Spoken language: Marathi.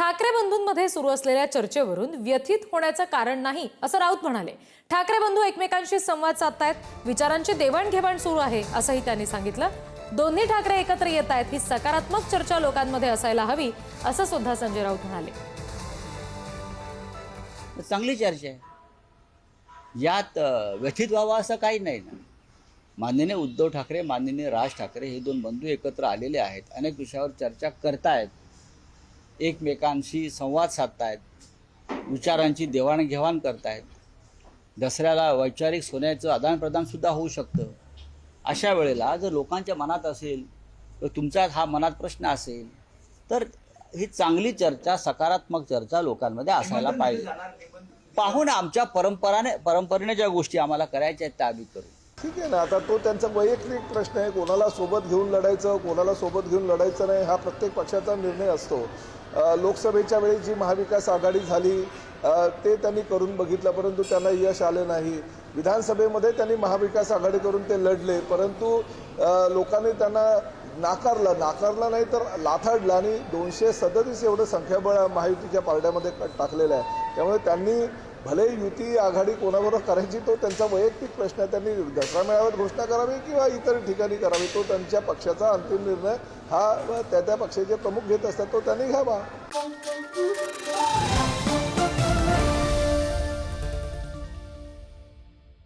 ठाकरे बंधूंमध्ये सुरू असलेल्या चर्चेवरून व्यथित होण्याचं कारण नाही असं राऊत म्हणाले. ठाकरे बंधू एकमेकांशी संवाद साधतायत विचारांची देवाणघेवाण सुरू आहे असंही त्यांनी सांगितलं. दोन्ही ठाकरे एकत्र येत आहेत ही सकारात्मक चर्चा लोकांमध्ये असायला हवी असं सुद्धा संजय राऊत म्हणाले. चांगली चर्चा आहे. यात व्यथित व्हावं असं काही नाही ना. माननीय उद्धव ठाकरे माननीय राज ठाकरे हे दोन बंधू एकत्र आलेले आहेत अनेक विषयावर चर्चा करतायत. एकमेकांशी संवाद साधतायत विचारांची देवाणघेवाण करतायत. दसऱ्याला वैचारिक सोन्याचं आदानप्रदानसुद्धा होऊ शकतं. अशा वेळेला जर लोकांच्या मनात असेल तुमचा हा मनात प्रश्न असेल तर ही चांगली चर्चा सकारात्मक चर्चा लोकांमध्ये असायला पाहिजे. पाहून आमच्या परंपराने परंपरेने ज्या गोष्टी आम्हाला करायच्या आहेत त्या आम्ही करू. ठीक आहे ना आता तो त्यांचा वैयक्तिक प्रश्न आहे कोणाला सोबत घेऊन लढायचं कोणाला सोबत घेऊन लढायचं नाही हा प्रत्येक पक्षाचा निर्णय असतो. लोकसभेच्या वेळी जी महाविकास आघाडी झाली ते त्यांनी करून बघितलं परंतु त्यांना यश आलं नाही. विधानसभेमध्ये त्यांनी महाविकास आघाडी करून ते लढले परंतु लोकांनी त्यांना नाकारलं. नाकारलं नाही तर लाथाडलं आणि दोनशे सदतीस एवढं संख्याबळ महायुतीच्या पारड्यामध्ये टाकलेलं आहे. त्यामुळे त्यांनी भले युती आघाडी कोणाबरोबर करायची तो त्यांचा वैयक्तिक प्रश्न आहे. त्यांनी दसरा मेळाव्यात घोषणा करावी किंवा इतर ठिकाणी करावी तो त्यांच्या पक्षाचा अंतिम निर्णय हा त्या त्या पक्षाचे प्रमुख घेत असतात तो त्यांनी घ्यावा.